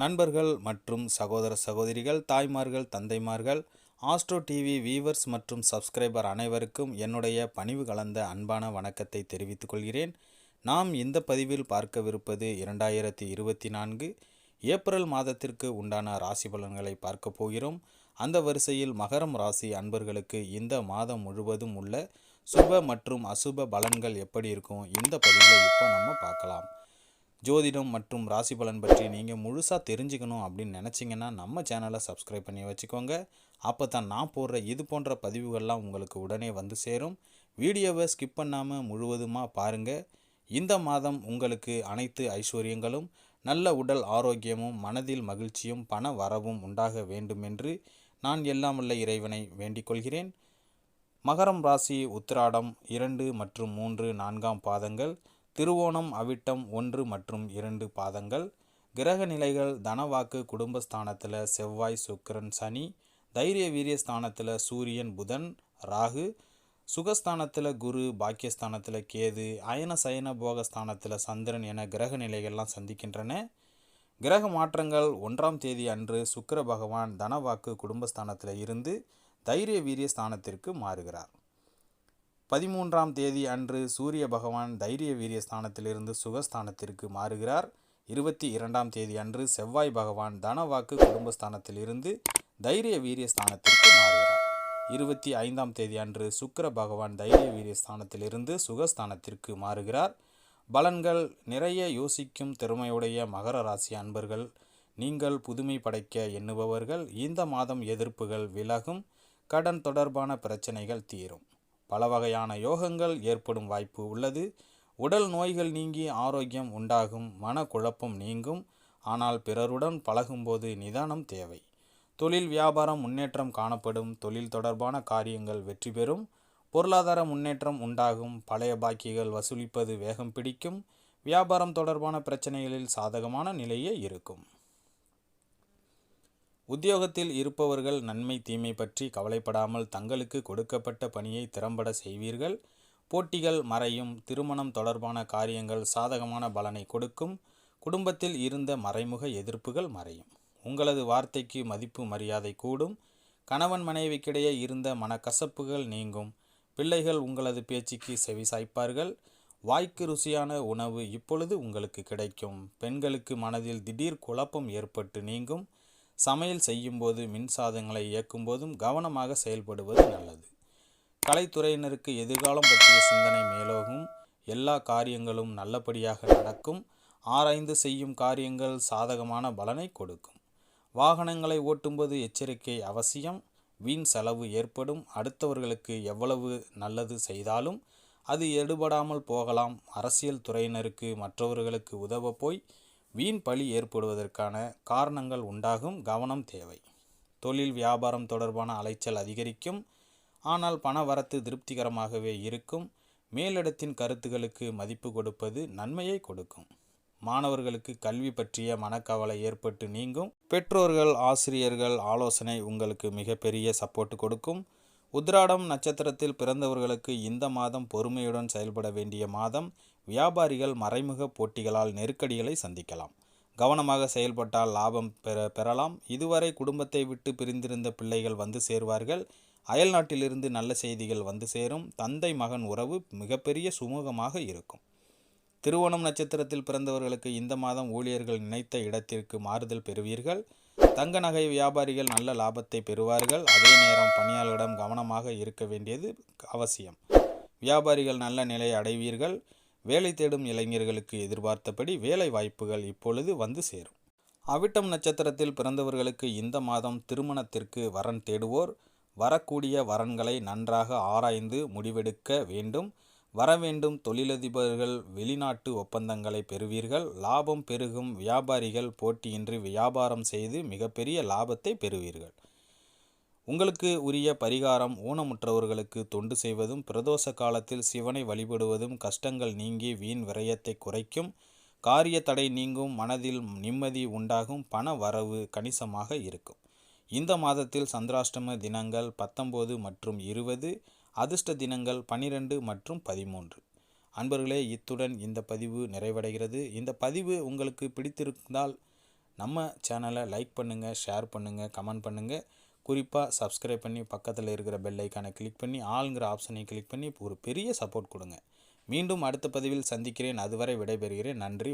நண்பர்கள் மற்றும் சகோதர சகோதரிகள் தாய்மார்கள் தந்தைமார்கள் ஆஸ்ட்ரோ டிவி வீவர்ஸ் மற்றும் சப்ஸ்கிரைபர் அனைவருக்கும் என்னுடைய பணிவு கலந்த அன்பான வணக்கத்தை தெரிவித்துக் கொள்கிறேன். நாம் இந்த பதிவில் பார்க்கவிருப்பது இரண்டாயிரத்தி இருபத்தி நான்கு ஏப்ரல் மாதத்திற்கு உண்டான ராசி பலன்களை பார்க்க போகிறோம். அந்த வரிசையில் மகரம் ராசி அன்பர்களுக்கு இந்த மாதம் முழுவதும் உள்ள சுப மற்றும் அசுப பலன்கள் எப்படி இருக்கும்? இந்த பதிவில் இப்போ நம்ம பார்க்கலாம். ஜோதிடம் மற்றும் ராசி பலன் பற்றி நீங்கள் முழுசாக தெரிஞ்சுக்கணும் அப்படின்னு நினச்சிங்கன்னா நம்ம சேனலை சப்ஸ்கிரைப் பண்ணி வச்சுக்கோங்க. அப்போ தான் நான் போடுற இது போன்ற பதிவுகள்லாம் உங்களுக்கு உடனே வந்து சேரும். வீடியோவை ஸ்கிப் பண்ணாமல் முழுவதுமாக பாருங்கள் இந்த மாதம் உங்களுக்கு அனைத்து ஐஸ்வர்யங்களும் நல்ல உடல் ஆரோக்கியமும் மனதில் மகிழ்ச்சியும் பண வரவும் உண்டாக வேண்டுமென்று நான் எல்லாம் உள்ள இறைவனை வேண்டிக் கொள்கிறேன். மகரம் ராசி உத்திராடம் இரண்டு மற்றும் மூன்று நான்காம் பாதங்கள். திருவோணம் அவிட்டம் ஒன்று மற்றும் இரண்டு பாதங்கள். கிரக நிலைகள் தனவாக்கு குடும்பஸ்தானத்தில் செவ்வாய் சுக்கரன் சனி. தைரிய வீரிய ஸ்தானத்தில் சூரியன் புதன் ராகு. சுகஸ்தானத்தில் குரு பாக்கியஸ்தானத்தில் கேது. அயன சயன போகஸ்தானத்தில் சந்திரன் என கிரக நிலைகள்லாம் சந்திக்கின்றன. கிரக மாற்றங்கள் ஒன்றாம் தேதி அன்று சுக்கர பகவான் தனவாக்கு குடும்பஸ்தானத்தில் இருந்து தைரிய வீரிய ஸ்தானத்திற்கு மாறுகிறார். பதிமூன்றாம் தேதி அன்று சூரிய பகவான் தைரிய வீரிய ஸ்தானத்திலிருந்து சுகஸ்தானத்திற்கு மாறுகிறார். இருபத்தி இரண்டாம் தேதி அன்று செவ்வாய் பகவான் தனவாக்கு குடும்பஸ்தானத்திலிருந்து தைரிய வீரிய ஸ்தானத்திற்கு மாறுகிறார். இருபத்தி ஐந்தாம் தேதி அன்று சுக்கர பகவான் தைரிய வீரிய ஸ்தானத்திலிருந்து சுகஸ்தானத்திற்கு மாறுகிறார். பலன்கள் நிறைய யோசிக்கும் திறமையுடைய மகர ராசி அன்பர்கள் நீங்கள் புதுமை படைக்க எண்ணுபவர்கள் இந்த மாதம் எதிர்ப்புகள் விலகும் கடன் தொடர்பான பிரச்சனைகள் தீரும். பல வகையான யோகங்கள் ஏற்படும் வாய்ப்பு உள்ளது. உடல் நோய்கள் நீங்கி ஆரோக்கியம் உண்டாகும் மனக்குழப்பம் நீங்கும். ஆனால் பிறருடன் பழகும்போது நிதானம் தேவை. தொழில் வியாபாரம் முன்னேற்றம் காணப்படும். தொழில் தொடர்பான காரியங்கள் வெற்றி பெறும். பொருளாதார முன்னேற்றம் உண்டாகும். பழைய பாக்கிகள் வசூலிப்பது வேகம் பிடிக்கும். வியாபாரம் தொடர்பான பிரச்சனைகளில் சாதகமான நிலையே இருக்கும். உத்தியோகத்தில் இருப்பவர்கள் நன்மை தீமை பற்றி கவலைப்படாமல் தங்களுக்கு கொடுக்கப்பட்ட பணியை திறம்பட செய்வீர்கள். போட்டிகள் மறையும் திருமணம் தொடர்பான காரியங்கள் சாதகமான பலனை கொடுக்கும் குடும்பத்தில் இருந்த மறைமுக எதிர்ப்புகள் மறையும். உங்களது வார்த்தைக்கு மதிப்பு மரியாதை கூடும் கணவன் மனைவிக்கிடையே இருந்த மனக்கசப்புகள் நீங்கும் பிள்ளைகள் உங்களது பேச்சுக்கு செவிசாய்ப்பார்கள் வாய்க்கு ருசியான உணவு இப்பொழுது உங்களுக்கு கிடைக்கும் பெண்களுக்கு மனதில் திடீர் குழப்பம் ஏற்பட்டு நீங்கும் சமையல் செய்யும்போது மின்சாதங்களை இயக்கும்போதும் கவனமாக செயல்படுவது நல்லது. கலைத்துறையினருக்கு எதிர்காலம் பற்றிய சிந்தனை மேலோகும். எல்லா காரியங்களும் நல்லபடியாக நடக்கும். ஆராய்ந்து செய்யும் காரியங்கள் சாதகமான பலனை கொடுக்கும். வாகனங்களை ஓட்டும்போது எச்சரிக்கை அவசியம். வீண் செலவு ஏற்படும். அடுத்தவர்களுக்கு எவ்வளவு நல்லது செய்தாலும் அது எடுபடாமல் போகலாம். அரசியல் துறையினருக்கு மற்றவர்களுக்கு உதவ போய் வீண் பழி ஏற்படுவதற்கான காரணங்கள் உண்டாகும் கவனம் தேவை. தொழில் வியாபாரம் தொடர்பான அலைச்சல் அதிகரிக்கும் ஆனால் பண வரத்து திருப்திகரமாகவே இருக்கும். மேலிடத்தின் கருத்துகளுக்கு மதிப்பு கொடுப்பது நன்மையை கொடுக்கும். மாணவர்களுக்கு கல்வி பற்றிய மனக்கவலை ஏற்பட்டு நீங்கும். பெற்றோர்கள் ஆசிரியர்கள் ஆலோசனை உங்களுக்கு மிகப்பெரிய சப்போர்ட் கொடுக்கும். உத்ராடம் நட்சத்திரத்தில் பிறந்தவர்களுக்கு இந்த மாதம் பொறுமையுடன் செயல்பட வேண்டிய மாதம். வியாபாரிகள் மறைமுக போட்டிகளால் நெருக்கடிகளை சந்திக்கலாம். கவனமாக செயல்பட்டால் லாபம் பெற பெறலாம். இதுவரை குடும்பத்தை விட்டு பிரிந்திருந்த பிள்ளைகள் வந்து சேருவார்கள். அயல்நாட்டிலிருந்து நல்ல செய்திகள் வந்து சேரும். தந்தை மகன் உறவு மிகப்பெரிய சுமூகமாக இருக்கும். திருவோணம் நட்சத்திரத்தில் பிறந்தவர்களுக்கு இந்த மாதம் ஊழியர்கள் நினைத்த இடத்திற்கு மாறுதல் பெறுவீர்கள். தங்க நகை வியாபாரிகள் நல்ல லாபத்தை பெறுவார்கள். அதே நேரம் பணியாளரிடம் கவனமாக இருக்க வேண்டியது அவசியம். வியாபாரிகள் நல்ல நிலை அடைவீர்கள். வேலை தேடும் இளைஞர்களுக்கு எதிர்பார்த்தபடி வேலை வாய்ப்புகள் இப்பொழுது வந்து சேரும். அவிட்டம் நட்சத்திரத்தில் பிறந்தவர்களுக்கு இந்த மாதம் திருமணத்திற்கு வரன் தேடுவோர் வரக்கூடிய வரன்களை நன்றாக ஆராய்ந்து முடிவெடுக்க வேண்டும். வரவேண்டும் தொழிலதிபர்கள் வெளிநாட்டு ஒப்பந்தங்களை பெறுவீர்கள். லாபம் பெருகும் வியாபாரிகள் போட்டியின்றி வியாபாரம் செய்து மிகப்பெரிய லாபத்தை பெறுவீர்கள். உங்களுக்கு உரிய பரிகாரம் ஊனமுற்றவர்களுக்கு தொண்டு செய்வதும் பிரதோஷ காலத்தில் சிவனை வழிபடுவதும் கஷ்டங்கள் நீங்கி வீண் விரயத்தை குறைக்கும் காரிய தடை நீங்கும் மனதில் நிம்மதி உண்டாகும் பண வரவு கணிசமாக இருக்கும். இந்த மாதத்தில் சந்திராஷ்டம தினங்கள் பத்தொம்போது மற்றும் இருபது அதிர்ஷ்ட தினங்கள் பனிரெண்டு மற்றும் பதிமூன்று. அன்பர்களே இத்துடன் இந்த பதிவு நிறைவடைகிறது. இந்த பதிவு உங்களுக்கு பிடித்திருந்தால் நம்ம சேனலை லைக் பண்ணுங்கள் ஷேர் பண்ணுங்கள் கமெண்ட் பண்ணுங்கள் குறிப்பாக சப்ஸ்கிரைப் பண்ணி பக்கத்தில் இருக்கிற பெல் ஐக்கானை கிளிக் பண்ணி ஆளுங்கிற ஆப்ஷனை கிளிக் பண்ணி ஒரு பெரிய சப்போர்ட் கொடுங்க. மீண்டும் அடுத்த பதிவில் சந்திக்கிறேன். அதுவரை விடைபெறுகிறேன். நன்றி.